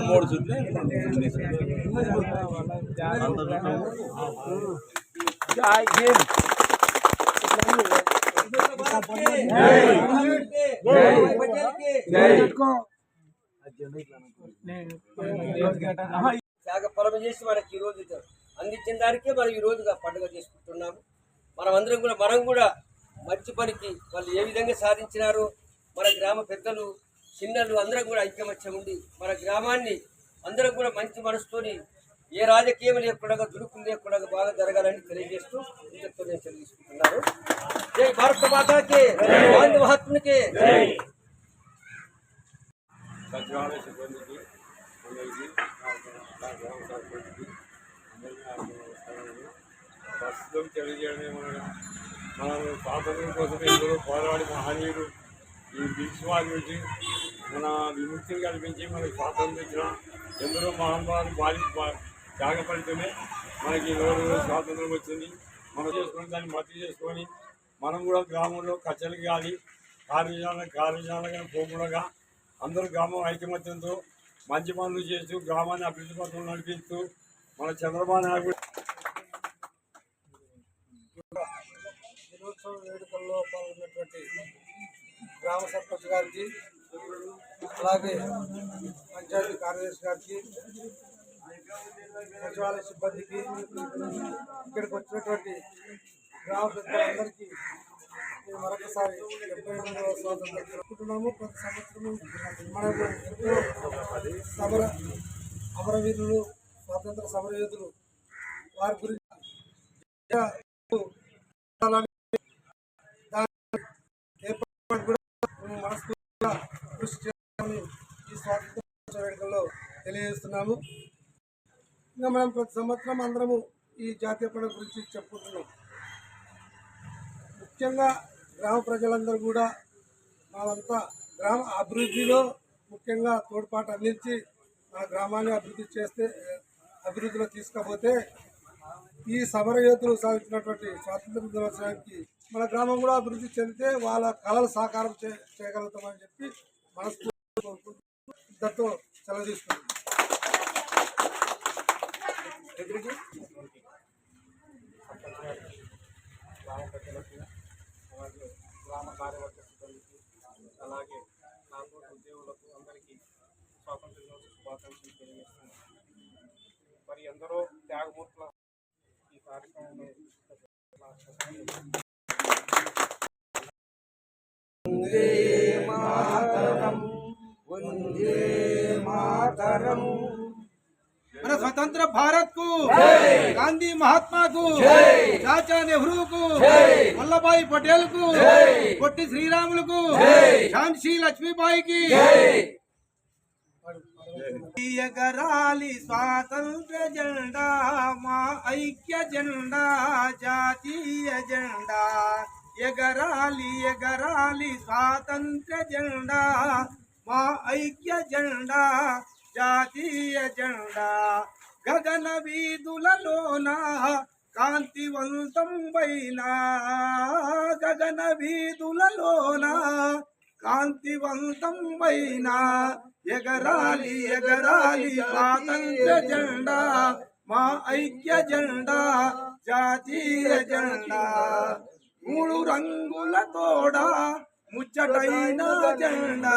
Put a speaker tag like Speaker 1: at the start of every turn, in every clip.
Speaker 1: మూడు చుట్లు
Speaker 2: త్యాగ పరమ చేసి మనకి ఈ అందించిన దానికే మనం ఈ రోజుగా పండుగ చేసుకుంటున్నాము. మనం అందరం కూడా మనం కూడా మంచి పనికి వాళ్ళు ఏ విధంగా సాధించినారో? మన గ్రామ పెద్దలు చిన్నలు అందరం కూడా ఐక్యమత్యం ఉండి మన గ్రామాన్ని అందరం కూడా మంచి మనసుతోని ఏ రాజకీయం లేకుండా దుడుకులు లేకుండా బాగా జరగాలని తెలియజేస్తూ ఇంతతో నేను తెలియజేసుకుంటున్నాను. జై భారత మాతాకి గాంధీ మహాత్మునికి.
Speaker 1: సచివాలయ సిబ్బందికి గ్రామ ప్రస్తుతం తెలియజేయడమే మన మనం స్వాతంత్రం కోసం ఎందరో పోరాడి మహనీయుడు ఈ బ్రిటిష్ వారి నుంచి మన విముక్తిని కల్పించి మనకి స్వాతంత్రం ఇచ్చిన ఎందరో మహానుభావులు బాలి త్యాగపడితేనే మనకి ఈరోజు స్వాతంత్రం వచ్చింది. మనం చేసుకొని దాన్ని మద్దతు చేసుకొని మనం కూడా గ్రామంలో కచ్చలు కానీ కార్యజాల కార్యజాలంగా పోకుండా అందరూ గ్రామం ఐకమత్యంతో మంచి పనులు చేస్తూ గ్రామాన్ని అభివృద్ధి పథకం నడిపిస్తూ మన చంద్రబాబు నాయుడు
Speaker 3: దినోత్సవ వేడుకల్లో పాల్గొన్నటువంటి గ్రామ సర్పంచ్ గారికి అలాగే పంచాయతీ కార్యదర్శి గారికి సచివాలయ సిబ్బందికి ఇక్కడికి వచ్చినటువంటి గ్రామ పెద్దలందరికీ మరొకసారి డెబ్బై ఎనిమిదవ స్వాతంత్రం జరుపుకుంటున్నాము ప్రతి సంవత్సరము మనకు ఎంతో సమర అమరవీరులు స్వాతంత్ర సమరయోధులు వారి గురించి ఏర్పాటు కూడా మనస్ఫూర్తిగా కృషి చేయాలని ఈ స్వాతంత్ర వేడుకల్లో తెలియజేస్తున్నాము. ఇంకా మనం ప్రతి సంవత్సరం అందరము ఈ జాతీయ పండుగ గురించి చెప్పుకుంటున్నాం. ముఖ్యంగా గ్రామ ప్రజలందరూ కూడా వాళ్ళంతా గ్రామ అభివృద్ధిలో ముఖ్యంగా తోడ్పాటు అందించి మన గ్రామాన్ని అభివృద్ధి చేస్తే అభివృద్ధిలో తీసుకపోతే ఈ సమరయోధులు సాధించినటువంటి స్వాతంత్ర దినోత్సవానికి మన గ్రామం కూడా అభివృద్ధి చెందితే వాళ్ళ కళలు సాకారం చే చేయగలుగుతామని చెప్పి మనస్ఫూర్తి కోరుకుంటూ సెలవు తీసుకుంటున్నాం.
Speaker 4: గ్రామ ప్రజలకు అలాగే గ్రామ కార్యవర్గ సిబ్బందికి అలాగే నాకు ఉద్యోగులకు అందరికీ స్వాతంత్ర దినోత్సవ శుభాకాంక్షలు తెలియజేస్తున్నాను మరి ఎందరో త్యాగమూర్తుల ఈ కార్యక్రమంలో
Speaker 3: మన స్వతంత్ర భారత్ కు గాంధీ మహాత్మా కు చాచా నెహ్రూ కు వల్లభాయ్ పటేల్ కు పొట్టి శ్రీరాములకు ఝాన్సీ లక్ష్మీబాయికి ఎగరాలి స్వాతంత్ర జెండా మా ఐక్య జెండా జాతీయ జెండా ఎగరాలి ఎగరాలి స్వాతంత్ర జెండా మా ఐక్య జెండా జాతీయ జెండా గగన వీధులలోన కాంతివంతం పైన గగన వీధులలోన కాంతివంతం పైన ఎగరాలి ఎగరాలి స్వాతంత్ర జెండా మా ఐక్య జెండా జాతీయ జెండా. మూడు రంగుల తోడా ముచ్చటైన జెండా.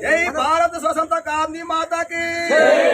Speaker 1: जय भारत स्वतंत्रता कामनी माता की